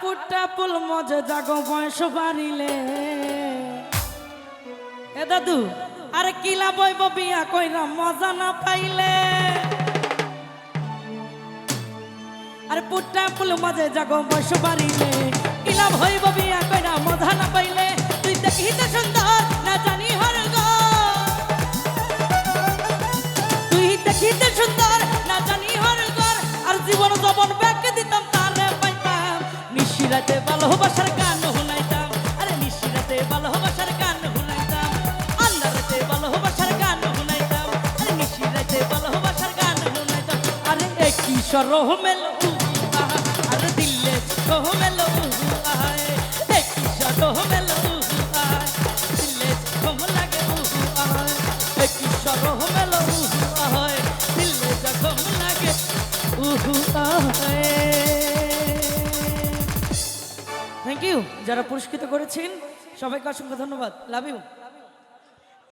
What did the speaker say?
পুট্টা পুল মজে জাগো, বয়স বাড়িলে। এ দাদু, আরে কিলা বইব বিয়া কইরা মজা না পাইলে? আরে পুট্টা পুল মজে জাগো, বয়স বাড়িলে। কিলা হইব বিয়া কইরা মজা না পাইলে? তুই দেখিতে সুন্দর, না জানি হর গো। তুই দেখিতে সুন্দর, না জানি হর ঘর আর জীবন যবন নিশিরাতে ভালোবাসার গান শুনাইতাম। আরে নিশিরাতে ভালোবাসার গান শুনাইতাম। আন্দারাতে ভালোবাসার গান শুনাইতাম। আরে নিশিরাতে ভালোবাসার গান শুনাইতাম। আরে এ কি সরহ মেল আরে দিল্লে মেল আয় এ কি সরহ মেল আয় দিল্লে কম লাগে আয় এ কি সরহ মেল আয় দিল্লে যখন লাগে উহু থ্যাংক ইউ যারা পুরস্কৃত করেছেন সবাইকে অসংখ্য ধন্যবাদ। Love you